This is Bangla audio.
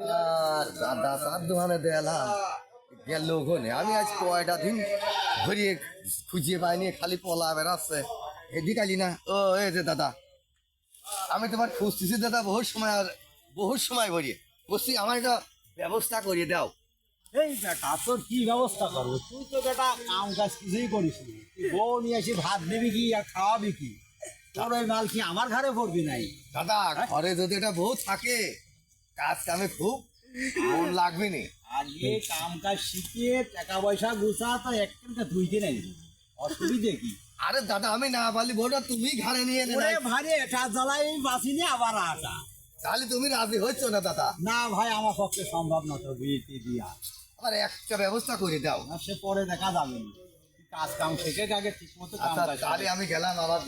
আর দাদা দোকানে দেলাম। গেল আমি আজ কয়টা দিন ঘুরিয়ে খুঁজিয়ে পাইনি খালি পলা বেড়াচ্ছে। এদিকালি না? ও এই যে দাদা। আমি তোমার খুঁজতেছি দাদা বহুত সময় আর বহুত সময় ভরিয়ে বলছি আমার একটা ব্যবস্থা করিয়ে দাও। এই বেটা তোর কি ব্যবস্থা করব? তুই তো বেটা কাম কাজ কিছুই করিস। বউ নিয়ে এসে ভাত দেবি কি আর খাওয়াবি কি? তোর ওই মাল কি আমার ঘরে পড়বি নাই? দাদা ঘরে যদি এটা বউ থাকে কাজ কামে খুব মন লাগবে নি আগে কাম কাজ শিখিয়ে টাকা পয়সা গুছা তো একটা নাই। অসুবিধে কি? আরে দাদা আমি না বউটা তুমি ঘাড়ে নিয়ে নে ওরে ভারে এটা জ্বালাই বাঁচিনি আবার আসা। তাহলে তুমি রাজি হচ্ছ না দাদা? না ভাই আমার পক্ষে সম্ভব না তো বিয়েতে দিয়া। আবার একটা ব্যবস্থা করে দাও। না সে পরে দেখা যাবে। না কাজ কাম শেখে আগে ঠিক মতো আচ্ছা কাজ তাহলে আমি গেলাম আমার